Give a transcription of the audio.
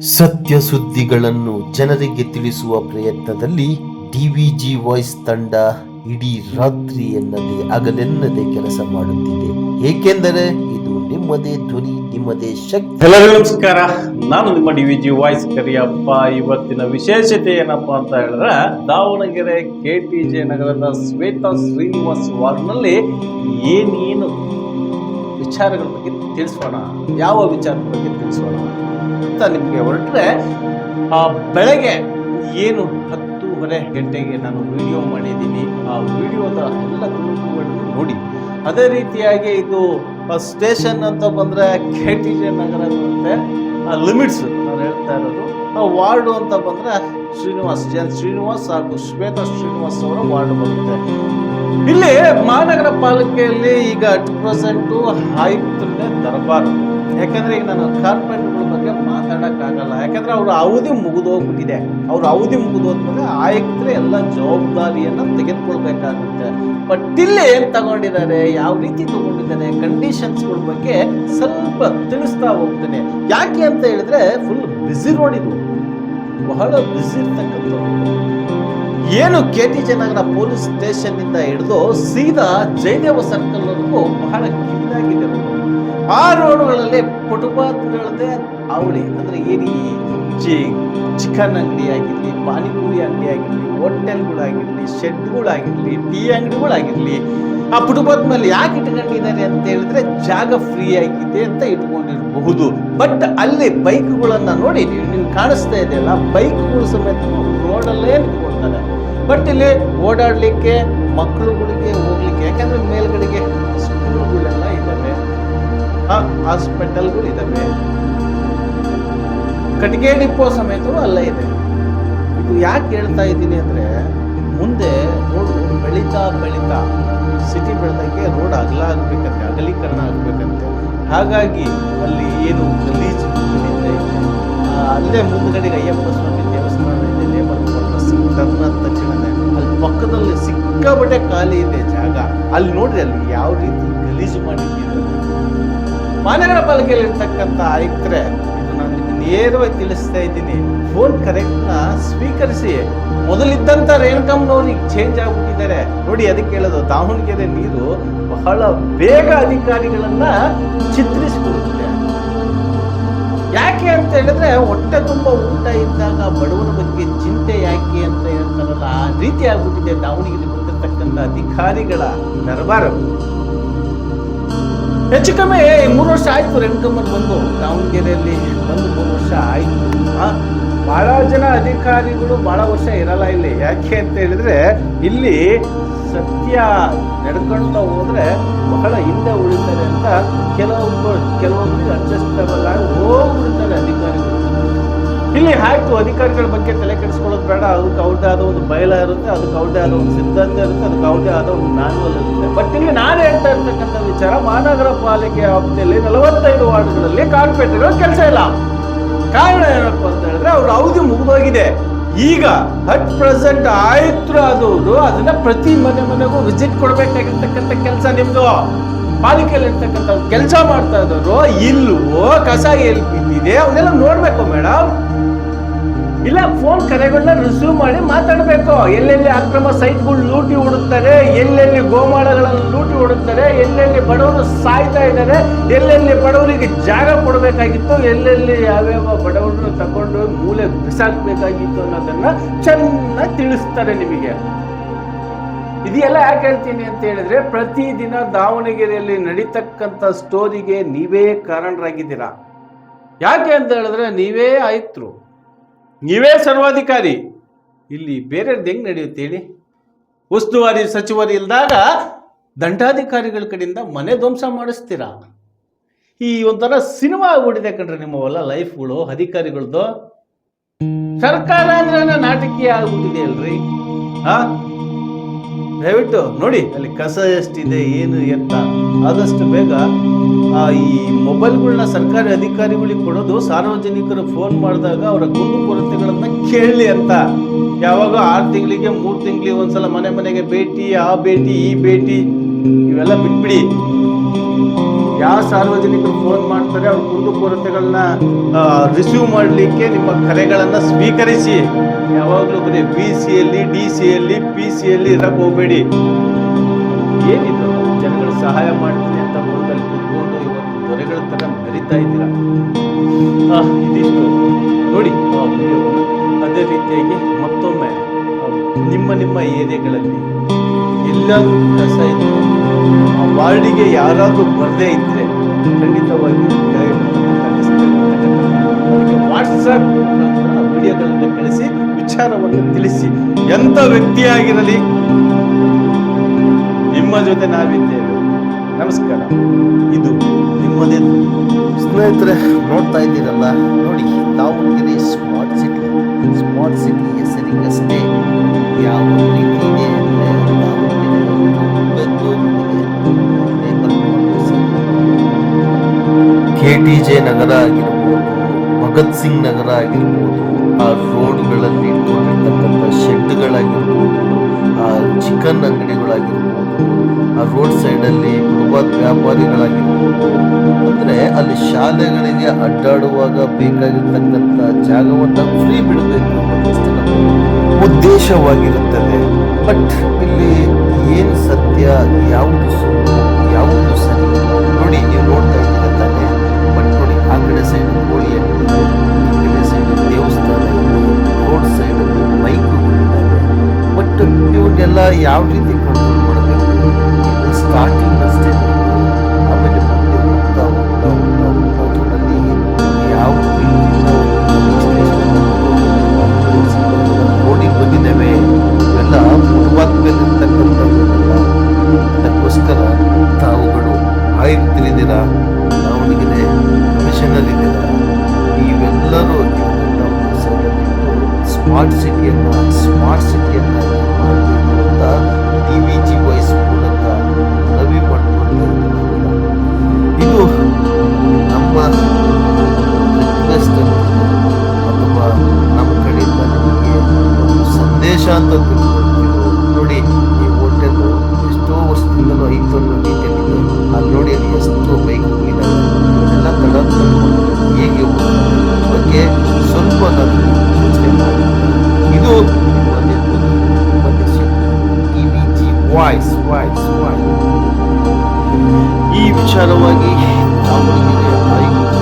ಸತ್ಯ ಸುದ್ದಿಗಳನ್ನು ಜನರಿಗೆ ತಿಳಿಸುವ ಪ್ರಯತ್ನದಲ್ಲಿ ಡಿವಿಜಿ ವಾಯ್ಸ್ ತಂಡ ಇಡೀ ರಾತ್ರಿ ಎನ್ನದೆ ಅಗಲೆನ್ನದೇ ಕೆಲಸ ಮಾಡುತ್ತಿದೆ. ಏಕೆಂದರೆ ಇದು ನಿಮ್ಮದೇ ಧ್ವನಿ, ನಿಮ್ಮದೇ ಶಕ್ತಿ. ಎಲ್ಲರಿಗೂ ನಮಸ್ಕಾರ. ನಾನು ನಿಮ್ಮ ಡಿವಿಜಿ ವಾಯ್ಸ್ ಕರಿಯಪ್ಪ. ಇವತ್ತಿನ ವಿಶೇಷತೆ ಏನಪ್ಪಾ ಅಂತ ಹೇಳಿದ್ರೆ, ದಾವಣಗೆರೆ ಕೆ ಟಿ ಜೆ ನಗರದ ಶ್ವೇತಾ ಶ್ರೀನಿವಾಸ್ ವಾರ್ಡ್ನಲ್ಲಿ ಏನೇನು ವಿಚಾರಗಳ ಬಗ್ಗೆ ತಿಳಿಸೋಣ, ಯಾವ ವಿಚಾರದ ಬಗ್ಗೆ ತಿಳಿಸೋಣ? ಅಂತ ನಿಮಗೆ ಹೊರಟ್ರೆ ಆ ಬೆಳಗ್ಗೆ ಏನು ಹತ್ತೂವರೆ ಗಂಟೆಗೆ ನಾನು ವಿಡಿಯೋ ಮಾಡಿದ್ದೀನಿ. ಆ ವಿಡಿಯೋದ ಎಲ್ಲ ತುಣುಕುಗಳನ್ನು ನೋಡಿ. ಅದೇ ರೀತಿಯಾಗಿ ಇದು ಸ್ಟೇಷನ್ ಅಂತ ಬಂದರೆ ಕೆ ಟಿ ಜೆ ನಗರ ಬರುತ್ತೆ ಲಿಮಿಟ್ಸ್ ನಾನು ಹೇಳ್ತಾ ಇರೋದು. ಆ ವಾರ್ಡು ಅಂತ ಬಂದರೆ ಶ್ರೀನಿವಾಸ್ ಜನ್ ಶ್ರೀನಿವಾಸ್ ಹಾಗೂ ಶ್ವೇತಾ ಶ್ರೀನಿವಾಸ್ ಅವರ ವಾರ್ಡ್ ಬರುತ್ತೆ. ಇಲ್ಲಿ ಮಹಾನಗರ ಪಾಲಿಕೆಯಲ್ಲಿ ಈಗ ಅಟ್ ಪ್ರೆಸೆಂಟು ಆಯುಕ್ತರನ್ನೇ ದರ್ಬಾರು. ಯಾಕಂದರೆ ಈಗ ನಾನು ಬಗ್ಗೆ ಮಾತಾಡೋಕ್ಕಾಗಲ್ಲ. ಯಾಕಂದರೆ ಅವ್ರ ಅವಧಿ ಮುಗಿದೋಗ್ಬಿಟ್ಟಿದೆ. ಅವ್ರ ಅವಧಿ ಮುಗಿದೋದ್ಮೇಲೆ ಆಯುಕ್ತರೆ ಎಲ್ಲ ಜವಾಬ್ದಾರಿಯನ್ನು ತೆಗೆದುಕೊಳ್ಬೇಕಾಗುತ್ತೆ. ಬಟ್ ಇಲ್ಲಿ ಏನು ತಗೊಂಡಿದ್ದಾರೆ, ಯಾವ ರೀತಿ ತಗೊಂಡಿದ್ದಾರೆ ಕಂಡೀಷನ್ಸ್ಗಳ ಬಗ್ಗೆ ಸ್ವಲ್ಪ ತಿಳಿಸ್ತಾ ಹೋಗ್ತೇನೆ. ಯಾಕೆ ಅಂತ ಹೇಳಿದ್ರೆ ಫುಲ್ ಬಿಸಿ ರೋಡ್ ಇದು. ಬಹಳ ಬಿಸಿ ಇರ್ತಕ್ಕಂಥದ್ದು. ಏನು ಕೆ ಟಿ ಜನಗರ ಪೊಲೀಸ್ ಸ್ಟೇಷನ್ ಇಂದ ಹಿಡಿದು ಸೀದಾ ಜಯದೇವ ಸರ್ಕಲ್ ವರೆಗೂ ಬಹಳ road. ಆ ರೋಡುಗಳಲ್ಲಿ ಫುಟ್ಪಾತ್ಗಳದ್ದೇ ಅವಳಿ ಅಂದ್ರೆ ಏನಿ ಚಿಕನ್ ಅಂಗಡಿ ಆಗಿರಲಿ, ಪಾನಿಪುರಿ ಅಂಗಡಿ ಆಗಿರಲಿ ಹೋಟೆಲ್ಗಳಾಗಿರಲಿ ಶೆಡ್ಗಳಾಗಿರಲಿ ಟೀ ಅಂಗಡಿಗಳಾಗಿರಲಿ ಆ ಪುಟುಬಾತ್ ಮೇಲೆ ಯಾಕೆ ಇಟ್ಕೊಂಡಿದ್ದಾರೆ ಅಂತ ಹೇಳಿದ್ರೆ ಜಾಗ ಫ್ರೀ ಆಗಿದೆ ಅಂತ ಇಟ್ಕೊಂಡಿರಬಹುದು. ಬಟ್ ಅಲ್ಲಿ ಬೈಕ್ಗಳನ್ನ ನೋಡಿ ನೀವು ಕಾಣಿಸ್ತಾ ಇದೆಯಲ್ಲ ಬೈಕ್ಗಳು ಸಮೇತ ರೋಡಲ್ಲೇ ನಿಂತ್ಕೊಳ್ತಾರೆ. ಬಟ್ ಇಲ್ಲಿ ಓಡಾಡಲಿಕ್ಕೆ ಮಕ್ಕಳುಗಳಿಗೆ ಹೋಗ್ಲಿಕ್ಕೆ, ಯಾಕಂದ್ರೆ ಮೇಲ್ಗಡೆಗೆ ಸ್ಕೂಲ್ಗಳೆಲ್ಲ ಹಾಸ್ಪಿಟಲ್ಗಳು ಇದ್ದಾವೆ ಕಟ್ಟಿಗೆ ಡಿಪೋ ಸಮೇತವೂ ಅಲ್ಲೇ ಇದೆ. ಇದು ಯಾಕೆ ಹೇಳ್ತಾ ಇದ್ದೀನಿ ಅಂದ್ರೆ, ಮುಂದೆ ರೋಡ್ ಬೆಳೀತಾ ಬೆಳೀತಾ ಸಿಟಿ ಬೆಳೆದಂಗೆ ರೋಡ್ ಅಗಲ ಆಗ್ಬೇಕಂತೆ, ಅಗಲೀಕರಣ ಆಗ್ಬೇಕಂತೆ. ಹಾಗಾಗಿ ಅಲ್ಲಿ ಏನು ಗಲೀಜು ಇದೆ. ಅಲ್ಲೇ ಮುಂದ್ಗಡೆಗೆ ಅಯ್ಯಪ್ಪ ಸ್ವಾಮಿ ದೇವಸ್ಥಾನ ಇದೆ, ಲೇಬರ್ ಆದ ತಕ್ಷಣನೇ ಅಲ್ಲಿ ಪಕ್ಕದಲ್ಲಿ ಸಿಕ್ಕಾಪಟ್ಟೆ ಖಾಲಿ ಇದೆ ಜಾಗ. ಅಲ್ಲಿ ನೋಡ್ರಿ ಅಲ್ಲಿ ಯಾವ ರೀತಿ ಗಲೀಜು ಮಾಡಿಟ್ಟಿದ್ದಾರೆ. ಮಹಾನಗರ ಪಾಲಿಕೆಯಲ್ಲಿರ್ತಕ್ಕಂಥ ಆಯುಕ್ತರೆ, ನಾನು ನೇರವಾಗಿ ತಿಳಿಸ್ತಾ ಇದ್ದೀನಿ. ಫೋನ್ ಕರೆಕ್ಟ್ನ ಸ್ವೀಕರಿಸಿ. ಮೊದಲಿದ್ದಂಥ ರೇಣುಕಮ್ಮನವ್ರಿಗೆ ಚೇಂಜ್ ಆಗ್ಬಿಟ್ಟಿದ್ದಾರೆ. ನೋಡಿ, ಅದಕ್ಕೆ ಹೇಳೋದು, ದಾವಣಗೆರೆ ನೀರು ಬಹಳ ಬೇಗ ಅಧಿಕಾರಿಗಳನ್ನ ಚಿತ್ರಿಸಿಕೊಳ್ಳುತ್ತೆ ಯಾಕೆ ಅಂತ ಹೇಳಿದ್ರೆ, ಹೊಟ್ಟೆ ತುಂಬ ಊಟ ಇದ್ದಾಗ ಬಡವನ ಬಗ್ಗೆ ಚಿಂತೆ ಯಾಕೆ ಅಂತ ಹೇಳ್ತಾರಲ್ಲ, ಆ ರೀತಿ ಆಗ್ಬಿಟ್ಟಿದೆ ದಾವಣಗೆರೆ ಬಂದಿರತಕ್ಕಂಥ ಅಧಿಕಾರಿಗಳ ದರ್ಬಾರು. ಹೆಚ್ಚು ಕಮ್ಮಿ ಮೂರು ವರ್ಷ ಆಯ್ತು ರೆಣ್ಕಮ್ಮರ್ ಬಂದು. ದಾವಣಗೆರೆಯಲ್ಲಿ ಬಂದು ಮೂರು ವರ್ಷ ಆಯ್ತು. ಭಾಳ ಜನ ಅಧಿಕಾರಿಗಳು ಬಹಳ ವರ್ಷ ಇರಲ್ಲ ಇಲ್ಲಿ. ಯಾಕೆ ಅಂತ ಹೇಳಿದ್ರೆ, ಇಲ್ಲಿ ಸತ್ಯ ನಡ್ಕೊಳ್ತಾ ಹೋದ್ರೆ ಬಹಳ ಹಿಂದೆ ಉಳಿತಾರೆ ಅಂತ ಕೆಲವೊಬ್ಬರು ಕೆಲವೊಬ್ಬರು ಅಡ್ಜಸ್ಟಬಲ್ ಆಗಿ ಹೋಗ್ಬಿಡ್ತಾರೆ ಅಧಿಕಾರಿಗಳು. ಇಲ್ಲಿ ಆಯ್ತು ಅಧಿಕಾರಿಗಳ ಬಗ್ಗೆ ತಲೆ ಕೆಡಿಸ್ಕೊಳ್ಳೋದು ಬೇಡ. ಅದಕ್ಕೆ ಅವ್ರದ್ದೇ ಆದ ಒಂದು ಬಯಲ ಇರುತ್ತೆ, ಅದಕ್ಕೆ ಅವ್ರದ್ದೇ ಆದ ಒಂದು ಸಿದ್ಧಾಂತ ಇರುತ್ತೆ, ಅದಕ್ಕೆ ಅವ್ರದ್ದೇ ಆದ ಒಂದು ಮ್ಯಾನ್ಯಲ್ ಇರುತ್ತೆ. ಬಟ್ ಇಲ್ಲಿ ನಾನು ಹೇಳ್ತಾ ಇರ್ತಕ್ಕಂಥ ವಿಚಾರ, ಮಹಾನಗರ ಪಾಲಿಕೆ ಆಪ್ತಿಯಲ್ಲಿ ನಲವತ್ತೈದು ವಾರ್ಡ್ಗಳಲ್ಲಿ ಕಾರ್ಪೊರೇಟ್ಗಳು ಕೆಲಸ ಇಲ್ಲ. ಕಾರಣ ಏನಪ್ಪ ಅಂತ ಹೇಳಿದ್ರೆ, ಅವ್ರ ಅವಧಿ ಮುಗಿದೋಗಿದೆ. ಈಗ ಅಟ್ ಪ್ರೆಸೆಂಟ್ ಆಯುಕ್ತರು ಆದವರು ಅದನ್ನ ಪ್ರತಿ ಮನೆ ಮನೆಗೂ ವಿಸಿಟ್ ಕೊಡ್ಬೇಕಾಗಿರ್ತಕ್ಕಂಥ ಕೆಲಸ ನಿಮ್ದು. ಪಾಲಿಕೆಯಲ್ಲಿ ಇರ್ತಕ್ಕಂಥ ಕೆಲಸ ಮಾಡ್ತಾ ಇದ್ದವರು ಇಲ್ವೋ ಕಸ ಎಲ್ಲಿ ಬಿದ್ದಿದೆ, ಅವನ್ನೆಲ್ಲ ನೋಡ್ಬೇಕು ಮೇಡಮ್. ಇಲ್ಲ ಫೋನ್ ಕರೆಗಳನ್ನ ರಿಸೀವ್ ಮಾಡಿ ಮಾತಾಡಬೇಕು. ಎಲ್ಲೆಲ್ಲಿ ಅಕ್ರಮ ಸೈಟ್ಗಳು ಲೂಟಿ ಹುಡುಕ್ತಾರೆ ಎಲ್ಲೆಲ್ಲಿ ಗೋಮಾಳಗಳನ್ನು ಲೂಟಿ ಹೊಡುತ್ತಾರೆ ಎಲ್ಲೆಲ್ಲಿ ಬಡವರು ಸಾಯ್ತಾ ಇದ್ದಾರೆ, ಎಲ್ಲೆಲ್ಲಿ ಬಡವರಿಗೆ ಜಾಗ ಕೊಡಬೇಕಾಗಿತ್ತು, ಎಲ್ಲೆಲ್ಲಿ ಯಾವ್ಯಾವ ಬಡವರನ್ನು ತಗೊಂಡು ಮೂಲೆ ಬಿಸಾಕ್ಬೇಕಾಗಿತ್ತು ಅನ್ನೋದನ್ನ ಚೆನ್ನಾಗಿ ತಿಳಿಸ್ತಾರೆ ನಿಮಗೆ. ಇದೆಲ್ಲ ಯಾಕೆ ಹೇಳ್ತೀನಿ ಅಂತ ಹೇಳಿದ್ರೆ ಪ್ರತಿದಿನ ದಾವಣಗೆರೆಯಲ್ಲಿ ನಡೀತಕ್ಕಂಥ ಸ್ಟೋರಿಗೆ ನೀವೇ ಕಾರಣರಾಗಿದ್ದೀರಾ. ಯಾಕೆ ಅಂತ ಹೇಳಿದ್ರೆ ನೀವೇ ಆಯುಕ್ತರು. ನೀವೇ ಸರ್ವಾಧಿಕಾರಿ. ಇಲ್ಲಿ ಬೇರೆಯವ್ರದ್ದು ಹೆಂಗೆ ನಡೆಯುತ್ತೆ ಹೇಳಿ. ಉಸ್ತುವಾರಿ ಸಚಿವರು ಇಲ್ದಾಗ ದಂಡಾಧಿಕಾರಿಗಳ ಕಡೆಯಿಂದ ಮನೆ ಧ್ವಂಸ ಮಾಡಿಸ್ತೀರಾ? ಈ ಒಂಥರ ಸಿನಿಮಾ ಆಗ್ಬಿಟ್ಟಿದೆ ಕಣ್ರಿ ನಿಮ್ಮವೆಲ್ಲ ಲೈಫ್ಗಳು ಅಧಿಕಾರಿಗಳದ್ದು ಸರ್ಕಾರ ಅಂದ್ರೆ ನಾಟಕೀಯ ಆಗ್ಬಿಟ್ಟಿದೆ ಅಲ್ರಿ. ಹಾ ದಯವಿಟ್ಟು ನೋಡಿ ಅಲ್ಲಿ ಕಸ ಎಷ್ಟಿದೆ, ಏನು ಎತ್ತ ಆದಷ್ಟು ಬೇಗ ಈ ಮೊಬೈಲ್ಗಳನ್ನ ಸರ್ಕಾರಿ ಅಧಿಕಾರಿಗಳಿಗೆ ಕೊಡೋದು ಸಾರ್ವಜನಿಕರು ಫೋನ್ ಮಾಡಿದಾಗ ಅವರ ಕುಂದು ಕೊರತೆಗಳನ್ನ ಕೇಳಲಿ ಅಂತ. ಯಾವಾಗ ಆರು ತಿಂಗಳಿಗೆ, ಮೂರು ತಿಂಗಳಿಗೆ ಒಂದ್ಸಲ ಮನೆ ಮನೆಗೆ ಭೇಟಿ, ಆ ಭೇಟಿ, ಈ ಭೇಟಿ, ಇವೆಲ್ಲ ಬಿಟ್ಬಿಡಿ. ಯಾವ ಸಾರ್ವಜನಿಕರು ಫೋನ್ ಮಾಡ್ತಾರೆ, ಅವ್ರ ಕುಂದುಕೊರತೆಗಳನ್ನ ರಿಸೀವ್ ಮಾಡಲಿಕ್ಕೆ ನಿಮ್ಮ ಕರೆಗಳನ್ನು ಸ್ವೀಕರಿಸಿ. ಯಾವಾಗಲೂ ಬರೀ ಬಿ ಸಿಯಲ್ಲಿ ಡಿ ಸಿಯಲ್ಲಿ ಪಿ ಸಿಯಲ್ಲಿ ಇರಕ್ಕೆ ಹೋಗಬೇಡಿ. ಏನಿದು? ಜನಗಳು ಸಹಾಯ ಕೂತ್ಕೊಂಡು ಇವತ್ತು ದೊರೆಗಳ ಇದ್ದೀರಾ? ಇದಿಷ್ಟು. ನೋಡಿ ಅದೇ ರೀತಿಯಾಗಿ ಮತ್ತೊಮ್ಮೆ ನಿಮ್ಮ ನಿಮ್ಮ ಏರಿಯಾಗಳಲ್ಲಿ ಎಲ್ಲರೂ ಇದ್ದು ಆ ವಾರ್ಡಿಗೆ ಯಾರಾದರೂ ಬರದೇ ಇದ್ರೆ ಖಂಡಿತವಾಗಿ ವಾಟ್ಸಪ್ ವಿಡಿಯೋಗಳನ್ನು ಕಳಿಸಿ, ವಿಚಾರವನ್ನು ತಿಳಿಸಿ. ಎಂಥ ವ್ಯಕ್ತಿಯಾಗಿರಲಿ, ನಿಮ್ಮ ಜೊತೆ ನಾವಿದ್ದೇವೆ. ನಮಸ್ಕಾರ. ಇದು ನಿಮ್ಮದೇ ಸ್ನೇಹಿತರೆ, ನೋಡ್ತಾ ಇದ್ದೀರಲ್ಲ, ನೋಡಿ, Davanagere smart city. Smart city ಹೆಸರಿಗಷ್ಟೇ ಯಾವ ರೀತಿ ಇದೆ ಕೆ ಟಿ ಜೆ ನಗರ ಆಗಿರ್ಬೋದು, ಭಗತ್ ಸಿಂಗ್ ನಗರ ಆಗಿರ್ಬೋದು, ಆ ರೋಡ್ಗಳಲ್ಲಿ ಶೆಡ್ಗಳಾಗಿರ್ಬೋದು ಚಿಕನ್ ಅಂಗಡಿಗಳಾಗಿರ್ಬೋದು, ಆ ರೋಡ್ ಸೈಡಲ್ಲಿ ಬೃಹತ್ ವ್ಯಾಪಾರಿಗಳಾಗಿರ್ಬೋದು. ಅಂದರೆ ಅಲ್ಲಿ ಶಾಲೆಗಳಿಗೆ ಅಡ್ಡಾಡುವಾಗ ಬೇಕಾಗಿರ್ತಕ್ಕಂಥ ಜಾಗವನ್ನು ಫ್ರೀ ಬಿಡಬೇಕು ಉದ್ದೇಶವಾಗಿರುತ್ತದೆ. ಬಟ್ ಇಲ್ಲಿ ಏನು ಸತ್ಯ, ಯಾವುದು ಸುಳ್ಳು, ಯಾವುದು ಸರಿ? ನೋಡಿ, ನೀವು ನೋಡ್ತಾ ಇದ್ದೀರ ತಾನೆ? ಬಟ್ ನೋಡಿ, ಆ ಕಡೆ ಸೈಡ್ ಕೋಳಿ ಈ ಕಡೆ ಸೈಡ್ ದೇವಸ್ಥಾನ ಯಾವ ರೀತಿ ಕಂಟ್ರೋಲ್ ಮಾಡಬೇಕು? ಸ್ಟಾರ್ಟಿಂಗ್ ಅಷ್ಟೇ ಆಮೇಲೆ ಮುಂದೆ ಹೋಗ್ತಾ ಹೋಗ್ತಾ ಹೋಗ್ತಾ ಹೋಗ್ತಾ ಯಾವ ರೀತಿ ಬಂದಿದ್ದೇವೆ? ಇವೆಲ್ಲ ಫುಟ್ಪಾತ್ಮೇಲಿರ್ತಕ್ಕಂಥದ್ದೆಲ್ಲ ಅದಕ್ಕೋಸ್ಕರ ತಾವುಗಳು ಆಯುಕ್ತರಿದ್ದೀರ? ದಾವಣಗೆರೆ ಕಮಿಷನರ್ ಇವೆಲ್ಲರೂ ಸ್ಮಾರ್ಟ್ ಸಿಟಿಯನ್ನು ಸ್ಮಾರ್ಟ್ ಸಿಟಿಯನ್ನು ಡಿ ವಿ ಜಿ ವೈಸ್ ಮೂಲಕ ಮನವಿ ಮಾಡಿಕೊಂಡು ಇದು ನಮ್ಮ ರಿಕ್ವೆಸ್ಟ್ ಅಥವಾ ನಮ್ಮ ಕಡೆಯಿಂದ ನಿಮಗೆ ಒಂದು ಸಂದೇಶ ಅಂತ ತಿಳ್ಕೊಳ್ತೀವಿ ನೋಡಿ ಈ ಹೋಟೆಲ್ ಎಷ್ಟೋ ವರ್ಷದಿಂದಲೂ ಐದು ರೀತಿಯಲ್ಲಿದೆ ಅಲ್ಲಿ ನೋಡಿ ಅಲ್ಲಿ ಎಷ್ಟು ಬೈಕ್ಗಳಿದ್ದಾವೆ ಎಲ್ಲ ತಡ ಹೇಗೆ ಬಗ್ಗೆ ಸ್ವಲ್ಪ ನಾನು ಜಿ ವಾಯ್ಸ್ ವಾಯ್ಸ್ ವಾಯ್ಸ್ ಈ ವಿಚಾರವಾಗಿ ದಾವಣಗೆರೆ ಆಯುಕ್ತ